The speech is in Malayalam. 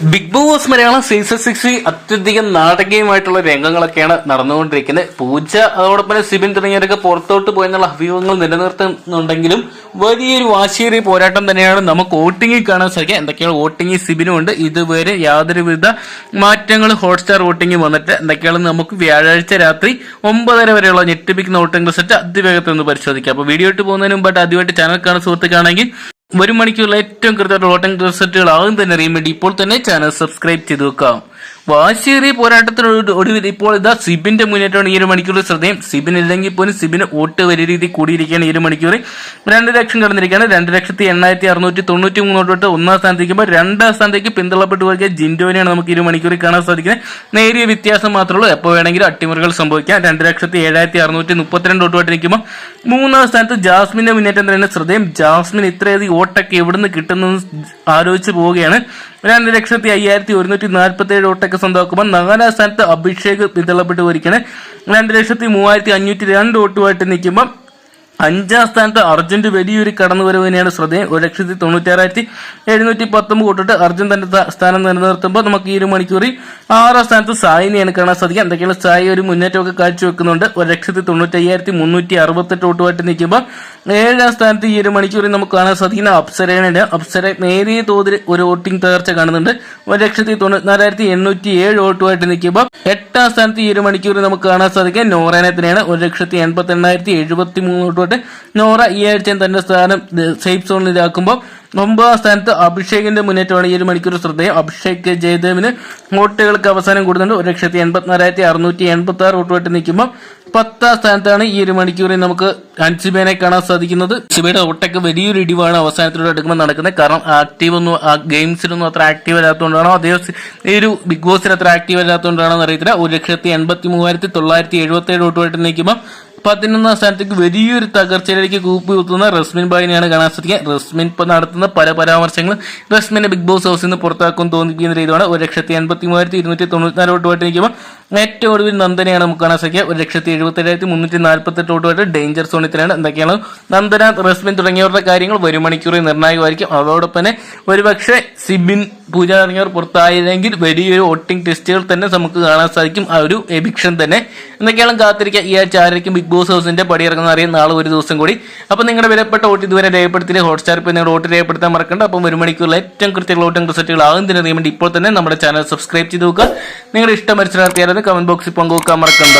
Big boss Malayalam season six അത്യധികം നാടകീയമായിട്ടുള്ള രംഗങ്ങളൊക്കെയാണ് നടന്നുകൊണ്ടിരിക്കുന്നത്. പൂജ അതോടൊപ്പം സിബിൻ തുടങ്ങിയവരൊക്കെ പുറത്തോട്ട് പോയെന്നുള്ള അഭിയോഗങ്ങൾ നിലനിർത്തുന്നുണ്ടെങ്കിലും വലിയൊരു വാശിയേറിയ പോരാട്ടം തന്നെയാണ് നമുക്ക് വോട്ടിങ്ങിൽ കാണാൻ സാധിക്കുക. എന്തൊക്കെയാണ് വോട്ടിംഗ് സിബിനും ഉണ്ട്. ഇതുവരെ യാതൊരുവിധ മാറ്റങ്ങൾ ഹോട്ട്സ്റ്റാർ വോട്ടിംഗ് വന്നിട്ട് എന്തൊക്കെയാണ് നമുക്ക് വ്യാഴാഴ്ച രാത്രി ഒമ്പതര വരെയുള്ള ഞെട്ടിപ്പിക്കുന്ന വോട്ടിംഗ് റിസൾട്ട് അതിവേഗത്തിൽ ഒന്ന് പരിശോധിക്കാം. അപ്പോൾ വീഡിയോ ഇട്ട് പോകുന്നതിന് മുമ്പായിട്ട് ആദ്യമായിട്ട് ചാനൽ കാണുന്ന സുഹൃത്തുക്കാണെങ്കിൽ ഒരു മണിക്കൂറിൽ ഏറ്റവും കൃത്യമായിട്ടുള്ള ഓട്ടം റിസൾട്ടുകൾ ആകും തന്നെ അറിയാൻ വേണ്ടി ഇപ്പോൾ തന്നെ ചാനൽ സബ്സ്ക്രൈബ് ചെയ്ത് വെക്കാം വാശിയേറിയ പോരാട്ടത്തിന് ഒടു- ഒടുവിൽ ഇപ്പോൾ ഇതാ സിബിന്റെ മുന്നേറ്റമാണ് ഈ ഒരു മണിക്കൂറിൽ ശ്രദ്ധയും. സിബിൻ ഇല്ലെങ്കിൽ പോലും സിബിന് വോട്ട് വലിയ രീതിയിൽ കൂടിയിരിക്കുകയാണ് ഈ ഒരു മണിക്കൂർ രണ്ട് ലക്ഷം കടന്നിരിക്കുകയാണ്. രണ്ട് ലക്ഷത്തി എണ്ണായിരത്തി അറുന്നൂറ്റി തൊണ്ണൂറ്റി മൂന്നോട്ട് ഒന്നാം സ്ഥാനത്തേക്കുമ്പോൾ രണ്ടാം സ്ഥാനത്തേക്ക് പിന്തള്ളപ്പെട്ടു പോയ ജിൻഡോനെയാണ് നമുക്ക് ഇരു മണിക്കൂറിൽ കാണാൻ സാധിക്കുന്നത്. നേരിയ വ്യത്യാസം മാത്രമേ ഉള്ളൂ. എപ്പോൾ വേണമെങ്കിലും അട്ടിമറികൾ സംഭവിക്കാം. രണ്ട് ലക്ഷത്തി ഏഴായിരത്തി അറുന്നൂറ്റി മുപ്പത്തിരണ്ട് വോട്ടുമായിട്ട് നിൽക്കുമ്പോൾ മൂന്നാം സ്ഥാനത്ത് ജാസ്മിന്റെ മുന്നേറ്റം തന്നെയാണ് ശ്രദ്ധയും. ജാസ്മിൻ ഇത്രയധികം വോട്ടൊക്കെ എവിടുന്ന് കിട്ടുന്നു ആലോചിച്ച് പോവുകയാണ്. രണ്ട് ലക്ഷത്തി അയ്യായിരത്തി ഒരുന്നൂറ്റി നാൽപ്പത്തി ഏഴ് വോട്ടൊക്കെ സ്വന്തമാക്കുമ്പോൾ നാലാം സ്ഥാനത്ത് അഭിഷേക് പിന്തള്ളപ്പെട്ട് പോയിരിക്കുകയാണ് രണ്ട് ലക്ഷത്തി മൂവായിരത്തി അഞ്ഞൂറ്റി രണ്ട് വോട്ടുമായിട്ട് നിൽക്കുമ്പോൾ അഞ്ചാം സ്ഥാനത്ത് അർജുന്റെ വലിയൊരു കടന്നുവരവ് തന്നെയാണ് ശ്രദ്ധേയം ഒരു ലക്ഷത്തി തൊണ്ണൂറ്റാറായിരത്തി എഴുന്നൂറ്റി പത്തൊമ്പത് കൂട്ടിട്ട് അർജുൻ തന്റെ സ്ഥാനം നിലനിർത്തുമ്പോൾ നമുക്ക് ഈ ഒരു മണിക്കൂറിൽ ആറാം സ്ഥാനത്ത് സായിനെയാണ് കാണാൻ സാധിക്കുക. എന്തൊക്കെയാണ് സായി ഒരു മുന്നേറ്റമൊക്കെ കാഴ്ചവെക്കുന്നുണ്ട്. ഒരു ലക്ഷത്തി തൊണ്ണൂറ്റി അയ്യായിരത്തി മുന്നൂറ്റി അറുപത്തെട്ട് വോട്ടുമായിട്ട് നിൽക്കുമ്പോൾ ഏഴാം സ്ഥാനത്ത് ഈ ഒരു മണിക്കൂറിൽ നമുക്ക് കാണാൻ സാധിക്കുന്ന അപ്സരയാണ് അപ്സര നേരിയ തോതിൽ ഒരു വോട്ടിംഗ് തകർച്ച കാണുന്നുണ്ട്. ഒരു ലക്ഷത്തി തൊണ്ണൂറ്റിനാലായിരത്തി എണ്ണൂറ്റി ഏഴ് വോട്ടുമായിട്ട് നിൽക്കുമ്പോൾ എട്ടാം സ്ഥാനത്ത് ഈ ഒരു മണിക്കൂറിൽ നമുക്ക് കാണാൻ സാധിക്കുക. നോറേനത്തിനെയാണ് ഒരു ലക്ഷത്തി എൺപത്തി എണ്ണായിരത്തി എഴുപത്തി മൂന്ന് വോട്ടുമായിട്ട് നോറ ഈ ആഴ്ചയും തന്റെ സ്ഥാനം സേഫ് സോണിലാക്കുമ്പോൾ ഒമ്പതാം സ്ഥാനത്ത് അഭിഷേകിന്റെ മുന്നേറ്റമാണ് ഈ ഒരു മണിക്കൂർ ശ്രദ്ധേയം. അഭിഷേക് ജയദേവിന് വോട്ടുകൾക്ക് അവസാനം കൂടുന്നുണ്ട്. ഒരു ലക്ഷത്തി എൺപത്തിനാലായിരത്തി അറുന്നൂറ്റി എൺപത്തി ആറ് വോട്ടുമായിട്ട് നിൽക്കുമ്പോൾ പത്താം സ്ഥാനത്താണ് ഈ ഒരു മണിക്കൂറിൽ നമുക്ക് അൻസിബേനെ കാണാൻ സാധിക്കുന്നത്. ശിബയുടെ വോട്ടൊക്കെ വലിയൊരു ഇടിവാണ് അവസാനത്തിലൂടെ എടുക്കുമ്പോൾ നടക്കുന്നത്. കാരണം ആക്റ്റീവ് ഒന്നും ഗെയിംസിലൊന്നും അത്ര ആക്റ്റീവ് അല്ലാത്തതുകൊണ്ടാണോ ഈ ഒരു ബിഗ് ബോസിൽ അത്ര ആക്റ്റീവ് അല്ലാത്തതുകൊണ്ടാണോ എന്ന് അറിയത്തില്ല. ഒരു ലക്ഷത്തി എൺപത്തി മൂവായിരത്തി തൊള്ളായിരത്തി എഴുപത്തി ഏഴ് വോട്ടുമായിട്ട് നിൽക്കുമ്പോൾ പതിനൊന്നാം സ്ഥാനത്തേക്ക് വലിയൊരു തകർച്ചയിലേക്ക് കൂപ്പി കുത്തുന്ന റസ്മിൻ ബായിനെയാണ് കാണാൻ സാധിക്കുക. റസ്മിൻ ഇപ്പോൾ നടത്തുന്ന പല പരാമർശങ്ങളും റസ്മിനെ ബിഗ് ബോസ് ഹൗസിൽ നിന്ന് പുറത്താക്കും തോന്നിപ്പിക്കുന്ന രീതിയാണ് ഒരു ലക്ഷത്തി എൺപത്തി മൂവായിരത്തി ഇരുന്നൂറ്റി തൊണ്ണൂറ്റിനാല് വോട്ടുമായിട്ട് നിൽക്കുമ്പോൾ ഏറ്റവും ഒടുവിൽ നന്ദനെയാണ് നമുക്ക് കാണാൻ സാധിക്കുക. ഒരു ലക്ഷത്തി എഴുപത്തി ഏഴായിരത്തി മുന്നൂറ്റി നാൽപ്പത്തെട്ട് വോട്ടുമായിട്ട് ഡേഞ്ചർ സോണിത്തിലാണ്. എന്തൊക്കെയാണ്? നന്ദന റസ്മിൻ തുടങ്ങിയവരുടെ കാര്യങ്ങൾ ഒരു മണിക്കൂറിൽ നിർണായകമായിരിക്കും. അതോടൊപ്പം തന്നെ ഒരുപക്ഷെ സിബിൻ പൂജ തുടങ്ങിയവർ പുറത്തായില്ലെങ്കിൽ വലിയൊരു വോട്ടിംഗ് ടെസ്റ്റുകൾ തന്നെ നമുക്ക് കാണാൻ സാധിക്കും. ആ ഒരു എവിക്ഷൻ തന്നെ എന്തൊക്കെയാണ് കാത്തിരിക്കുക. ഈ ആഴ്ച ആയിരിക്കും ബിഗ് ബോസ് ഹൗസിന്റെ പടിയിറങ്ങുന്ന അറിയാം നാളെ ഒരു ദിവസം കൂടി. അപ്പൊ നിങ്ങളുടെ വിലപ്പെട്ട വോട്ട് ഇതുവരെ രേഖപ്പെടുത്തി ഹോട്ട്സ്റ്റാർ ഇപ്പോൾ നിങ്ങളുടെ വോട്ട് രേഖപ്പെടുത്താൻ മറക്കണ്ട. അപ്പം ഒരു മണിക്കൂറിൽ ഏറ്റവും കൃത്യമുള്ള വോട്ടും റിസൾട്ടുകൾ ആകുന്നതിന് അറിയാൻ വേണ്ടി ഇപ്പോൾ തന്നെ നമ്മുടെ ചാനൽ സബ്സ്ക്രൈബ് ചെയ്ത് നോക്കുക നിങ്ങളുടെ ഇഷ്ടം മത്സരാർത്ഥിയായിരുന്നു കമന്റ് ബോക്സിൽ പങ്കുവെക്കാൻ മറക്കണ്ട.